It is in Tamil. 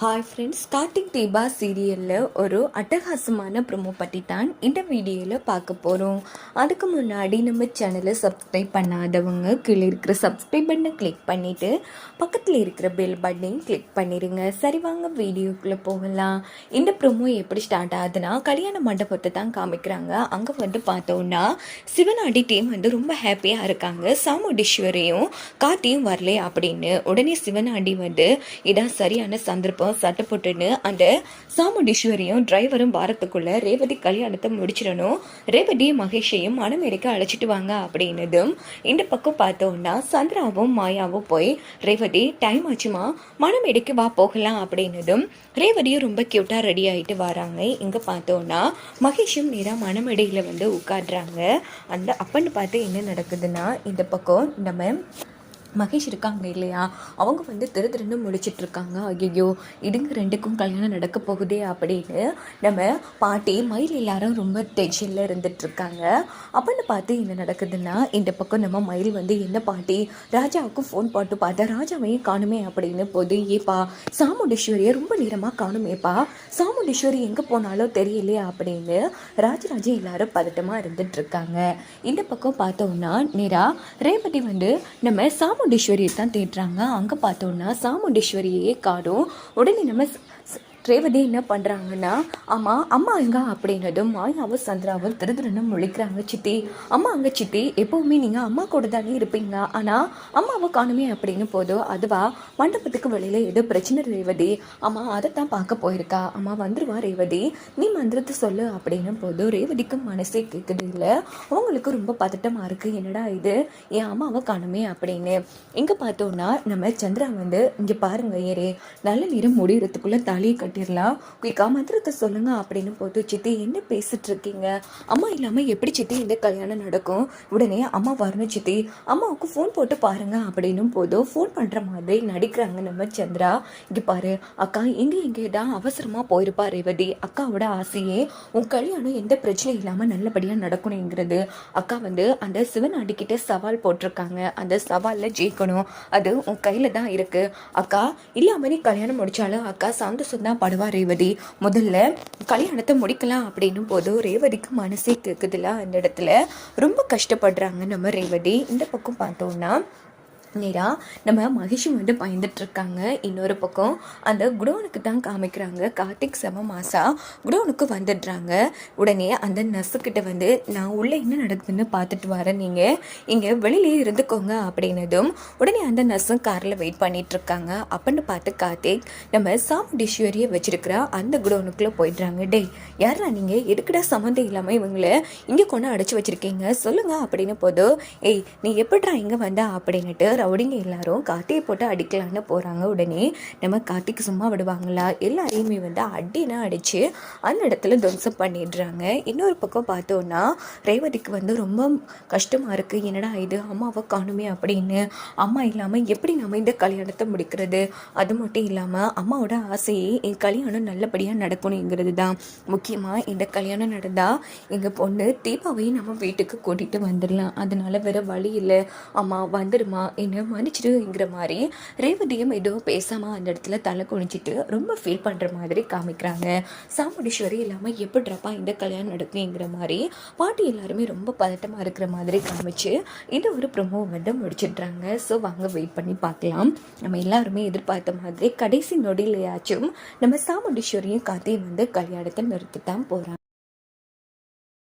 ஹாய் ஃப்ரெண்ட்ஸ் கார்த்திக் தீபா சீரியலில் ஒரு அட்டகாசமான ப்ரொமோ பற்றி தான் இந்த வீடியோவில் பார்க்க போகிறோம் அதுக்கு முன்னாடி நம்ம சேனலை சப்ஸ்கிரைப் பண்ணாதவங்க கீழே இருக்கிற சப்ஸ்கிரைப் பட்டனை கிளிக் பண்ணிவிட்டு பக்கத்தில் இருக்கிற பெல் பட்டனையும் கிளிக் பண்ணிடுங்க சரி வாங்க வீடியோக்குள்ளே போகலாம். இந்த ப்ரொமோ எப்படி ஸ்டார்ட் ஆகுதுன்னா கல்யாண மண்டபத்தை தான் காமிக்கிறாங்க. அங்கே வந்து பார்த்தோன்னா சிவனாடி டீம் வந்து ரொம்ப ஹாப்பியாக இருக்காங்க. சாமுடீஸ்வரியும் கார்த்தியும் வரல அப்படின்னு. உடனே சிவனாண்டி வந்து இதான் சரியான சந்தர்ப்பம். சட்டை போட்டுன்னு அந்த சாமுண்டீஸ்வரியும் டிரைவரும் வாரத்துக்குள்ள ரேவதி கல்யாணத்தை முடிச்சிடணும். ரேவதி மகேஷையும் மனமேடைக்கு அழைச்சிட்டு வாங்க அப்படின்னதும் இந்த பக்கம் பார்த்தோம்னா சந்திராவும் மாயாவும் போய் ரேவதி டைம் ஆச்சுமா? மனமேடைக்கு வா போகலாம். அப்படின்னதும் ரேவதியும் ரொம்ப க்யூட்டாக ரெடி ஆகிட்டு வராங்க. இங்கே பார்த்தோன்னா மகேஷும் நேராக மனமேடையில் வந்து உட்காடுறாங்க அந்த அப்பன்னு பார்த்து என்ன நடக்குதுன்னா இந்த பக்கம் நம்ம மகேஷ் இருக்காங்க இல்லையா? அவங்க வந்து திரு திருன்னு முழிச்சிட்டு இருக்காங்க. ஐயோ இதுங்க ரெண்டுக்கும் கல்யாணம் நடக்க போகுதே அப்படின்னு நம்ம பாட்டி மயில் எல்லாரும் ரொம்ப டென்ஷனில் இருந்துட்டு இருக்காங்க. அப்படின்னு பார்த்து என்ன நடக்குதுன்னா இந்த பக்கம் நம்ம மயில் வந்து என்ன பாட்டி ராஜாவுக்கு ஃபோன் போட்டு பார்த்தா ராஜாவையும் காணுமே அப்படின்னு போது ஏப்பா சாமுண்டீஸ்வரியை ரொம்ப நேரமாக காணுமேப்பா? சாமுண்டேஸ்வரி எங்கே போனாலும் தெரியலையே அப்படின்னு ராஜராஜ எல்லாரும் பதட்டமாக இருந்துட்டு இருக்காங்க. இந்த பக்கம் பார்த்தோம்னா நேரா ரேவதி வந்து நம்ம சாமுண்டீஸ்வரியை தான் தேடுறாங்க. அங்கே பார்த்தோம்னா சாமுண்டீஸ்வரியே காடும் உடனே நம்ம ரேவதி என்ன பண்ணுறாங்கன்னா அம்மா அம்மா எங்க அப்படின்னதும் மாயாவும் சந்திராவும் திருதிருன்னு முழிக்கிறாங்க சித்தி. அம்மா அங்கே சித்தி எப்போவுமே நீங்கள் அம்மா கூட தானே இருப்பீங்க. ஆனால் அம்மாவை காணுமே அப்படின்னு போதும் அதுவா மண்டபத்துக்கு வெளியில் ஏதோ பிரச்சனை ரேவதி. அம்மா அதை தான் பார்க்க போயிருக்கா. அம்மா வந்துருவா ரேவதி. நீ மந்திரத்தை சொல்லு அப்படின்னு போதும் ரேவதிக்கு மனசே கேட்குது இல்லை அவங்களுக்கு ரொம்ப பதட்டமாக இருக்குது என்னடா இது? என் அம்மாவை காணுமே அப்படின்னு. இங்கே பார்த்தோன்னா நம்ம சந்திரா வந்து இங்கே பாருங்க ஏரே நல்ல நேரம் முடியறதுக்குள்ளே தலையை கட்டிடலாம். குயிக்கா மந்திரத்தை சொல்லுங்க அப்படின்னு போது சித்தி என்ன பேசிட்டு இருக்கீங்க? அம்மா இல்லாமல் எப்படி சித்தி இந்த கல்யாணம் நடக்கும்? உடனே அம்மா வரணும் சித்தி அம்மாவுக்கு ஃபோன் போட்டு பாருங்க அப்படின்னும் போதும் ஃபோன் பண்ணுற மாதிரி நடிக்கிறாங்க நம்ம சந்திரா. இங்கே பாரு அக்கா இங்கே இங்கே தான் அவசரமாக போயிருப்பா ரேவதி அக்காவோட ஆசையே உன் கல்யாணம் எந்த பிரச்சனையும் இல்லாமல் நல்லபடியாக நடக்கணுங்கிறது அக்கா வந்து அந்த சிவன் சவால் போட்டிருக்காங்க. அந்த சவாலில் ஜெயிக்கணும். அது உன் கையில் தான் இருக்கு. அக்கா இல்லாம நீ கல்யாணம் முடிச்சாலும் அக்கா சந்தோஷம் தான் படுவா ரேவதி. முதல்ல கல்யாணத்தை முடிக்கலாம் அப்படின்னும் போது ரேவதிக்கு மனசே கேட்குதுல அந்த இடத்துல. ரொம்ப கஷ்டப்படுறாங்க நம்ம ரேவதி. இந்த பக்கம் பார்த்தோம்னா நேரா நம்ம மகிஷி வந்து பயந்துட்டுருக்காங்க இன்னொரு பக்கம் அந்த குடோனுக்கு தான் காமிக்கிறாங்க. கார்த்திக் செம மாசா குடோனுக்கு வந்துடுறாங்க. உடனே அந்த நர்ஸுக்கிட்ட வந்து நான் உள்ளே என்ன நடக்குதுன்னு பார்த்துட்டு வரேன் நீங்கள் இங்கே வெளியிலே இருந்துக்கோங்க அப்படின்னதும் உடனே அந்த நர்ஸும் காரில் வெயிட் பண்ணிகிட்ருக்காங்க அப்படின்னு பார்த்து கார்த்திக் நம்ம சாமுண்டீஸ்வரியை வச்சுருக்கிற அந்த குடோனுக்குள்ளே போயிடுறாங்க. டேய் யாரா நீங்கள் எதுக்குடா சம்மந்தம் இல்லாமல் இவங்களை இங்கே கொண்டு அடைச்சி வச்சிருக்கீங்க? சொல்லுங்கள் அப்படின்னு போதும் ஏய் நீ எப்படிடா இங்கே வந்தா? அப்படின்னுட்டு ரவுடிங்க எல்லாரும் கார்த்தியை போட்டு அடிக்கலான்னு போகிறாங்க உடனே நம்ம கார்த்திக் சும்மா விடுவாங்களா? எல்லாரையுமே வந்து அடினா அடித்து அந்த இடத்துல துவம்சம் பண்ணிடுறாங்க. இன்னொரு பக்கம் பார்த்தோன்னா ரேவதிக்கு வந்து ரொம்ப கஷ்டமாக இருக்குது என்னடா இது? அம்மாவை காணுமே அப்படின்னு. அம்மா இல்லாமல் எப்படி நம்ம இந்த கல்யாணத்தை முடிக்கிறது? அது மட்டும் இல்லாமல் அம்மாவோட ஆசையே என் கல்யாணம் நல்லபடியாக நடக்கணுங்கிறது தான். முக்கியமாக இந்த கல்யாணம் நடந்தால் எங்கள் பொண்ணு தீபாவையும் நம்ம வீட்டுக்கு கூட்டிகிட்டு வந்துடலாம். அதனால் வேற வழி இல்லை. அம்மா வந்துடுமா என்னை மன்னிச்சிடுங்கிற மாதிரி ரேவதியும் எதுவும் பேசாமல் அந்த இடத்துல தலை குனிச்சிட்டு ரொம்ப ஃபீல் பண்ணுற மாதிரி காமிக்கிறாங்க. சாமுடீஸ்வரி இல்லாமல் எப்படிறப்பா இந்த கல்யாணம் நடக்குங்கிற மாதிரி பாட்டி எல்லாருமே ரொம்ப பதட்டமாக இருக்கிற மாதிரி காமிச்சு இந்த ஒரு ப்ரொமோ வந்து முடிச்சிடுறாங்க. ஸோ வாங்க வெயிட் பண்ணி பார்க்கலாம். நம்ம எல்லாருமே எதிர்பார்த்த மாதிரி கடைசி நொடியிலேயாச்சும் நம்ம சாமுண்டீஸ்வரியும் காத்தையும் வந்து கல்யாணத்தை நிறுத்தி தான் போகிறாங்க